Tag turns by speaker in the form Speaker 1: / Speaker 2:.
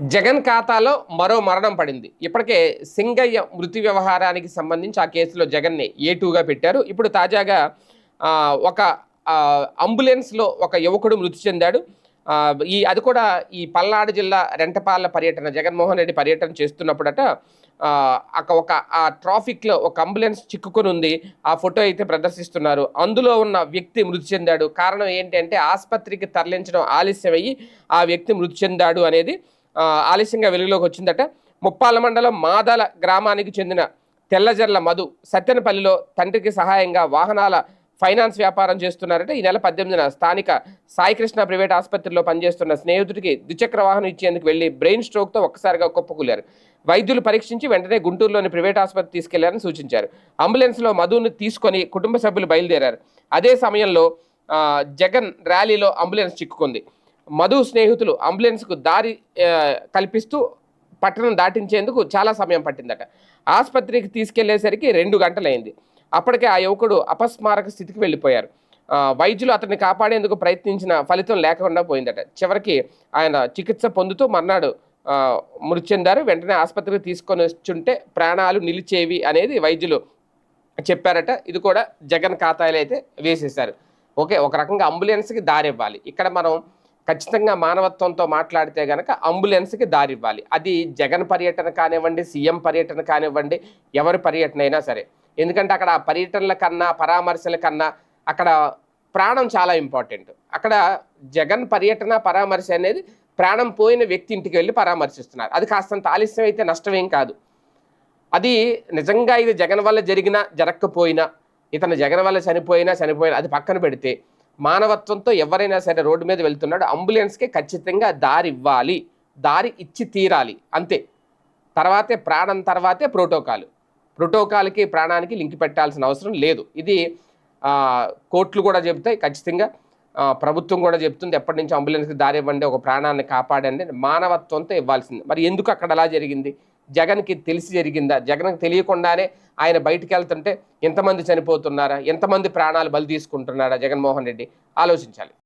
Speaker 1: జగన్ ఖాతాలో మరో మరణం పడింది. ఇప్పటికే సింగయ్య మృతి వ్యవహారానికి సంబంధించి ఆ కేసులో జగన్ని ఏ టూగా పెట్టారు. ఇప్పుడు తాజాగా ఒక అంబులెన్స్లో ఒక యువకుడు మృతి చెందాడు. ఈ అది కూడా ఈ పల్నాడు జిల్లా రెంటపాల పర్యటన జగన్మోహన్ రెడ్డి పర్యటన చేస్తున్నప్పుడట ఆ, ఒక ఆ ట్రాఫిక్లో ఒక అంబులెన్స్ చిక్కుకొని ఉంది. ఆ ఫోటో అయితే ప్రదర్శిస్తున్నారు. అందులో ఉన్న వ్యక్తి మృతి చెందాడు. కారణం ఏంటంటే ఆసుపత్రికి తరలించడం ఆలస్యమయ్యి ఆ వ్యక్తి మృతి చెందాడు అనేది ఆలస్యంగా వెలుగులోకి వచ్చిందట. ముప్పాల మండలం మాదాల గ్రామానికి చెందిన తెల్లజర్ల మధు సత్తెనపల్లిలో తండ్రికి సహాయంగా వాహనాల ఫైనాన్స్ వ్యాపారం చేస్తున్నారట. ఈ నెల పద్దెనిమిదిన స్థానిక సాయికృష్ణ ప్రైవేట్ ఆసుపత్రిలో పనిచేస్తున్న స్నేహితుడికి ద్విచక్ర వాహనం ఇచ్చేందుకు వెళ్ళి బ్రెయిన్ స్ట్రోక్తో ఒక్కసారిగా కుప్పకూలారు. వైద్యులు పరీక్షించి వెంటనే గుంటూరులోని ప్రైవేట్ ఆసుపత్రి తీసుకెళ్ళారని సూచించారు. అంబులెన్స్లో మధును తీసుకొని కుటుంబ సభ్యులు బయలుదేరారు. అదే సమయంలో జగన్ ర్యాలీలో అంబులెన్స్ చిక్కుకుంది. మధు స్నేహితులు అంబులెన్స్కు దారి కల్పిస్తూ పట్టణం దాటించేందుకు చాలా సమయం పట్టిందట. ఆసుపత్రికి తీసుకెళ్ళేసరికి రెండు గంటలైంది. అప్పటికే ఆ యువకుడు అపస్మారక స్థితికి వెళ్ళిపోయారు. వైద్యులు అతన్ని కాపాడేందుకు ప్రయత్నించిన ఫలితం లేకుండా పోయిందట. చివరికి ఆయన చికిత్స పొందుతూ మర్నాడు మృతి చెందారు. వెంటనే ఆసుపత్రికి తీసుకొని వచ్చుంటే ప్రాణాలు నిలిచేవి అనేది వైద్యులు చెప్పారట. ఇది కూడా జగన్ ఖాతాలో అయితే వేసేశారు. ఓకే ఒక రకంగా అంబులెన్స్కి దారి ఇవ్వాలి ఇక్కడ మనం ఖచ్చితంగా మానవత్వంతో మాట్లాడితే గనక అంబులెన్స్కి దారి ఇవ్వాలి అది జగన్ పర్యటన కానివ్వండి సీఎం పర్యటన కానివ్వండి ఎవరి పర్యటన అయినా సరే. ఎందుకంటే అక్కడ ఆ పర్యటనల కన్నా పరామర్శల కన్నా అక్కడ ప్రాణం చాలా ఇంపార్టెంట్. అక్కడ జగన్ పర్యటన పరామర్శ అనేది ప్రాణం పోయిన వ్యక్తి ఇంటికి వెళ్ళి పరామర్శిస్తున్నారు. అది కాస్తంత ఆలస్యం అయితే నష్టమేం కాదు. అది నిజంగా ఇది జగన్ వల్ల జరిగినా జరగకపోయినా ఇతను జగన్ వల్ల చనిపోయినా చనిపోయినా అది పక్కన పెడితే మానవత్వంతో ఎవరైనా సరే రోడ్డు మీద వెళ్తున్నాడు అంబులెన్స్కి ఖచ్చితంగా దారి ఇవ్వాలి దారి ఇచ్చి తీరాలి అంతే. తర్వాతే ప్రాణం తర్వాతే ప్రోటోకాల్. ప్రోటోకాల్కి ప్రాణానికి లింక్ పెట్టాల్సిన అవసరం లేదు. ఇది కోర్టులు కూడా చెబుతాయి ఖచ్చితంగా. ప్రభుత్వం కూడా చెప్తుంది ఎప్పటి నుంచి అంబులెన్స్కి దారి ఇవ్వండి ఒక ప్రాణాన్ని కాపాడండి మానవత్వంతో ఇవ్వాల్సింది. మరి ఎందుకు అక్కడ అలా జరిగింది? జగన్కి తెలిసి జరిగిందా? జగన్కి తెలియకుండానే ఆయన బయటికి వెళ్తుంటే ఎంతమంది చనిపోతున్నారా? ఎంతమంది ప్రాణాలు బలి తీసుకుంటున్నారా? జగన్మోహన్ రెడ్డి? ఆలోచించాలి.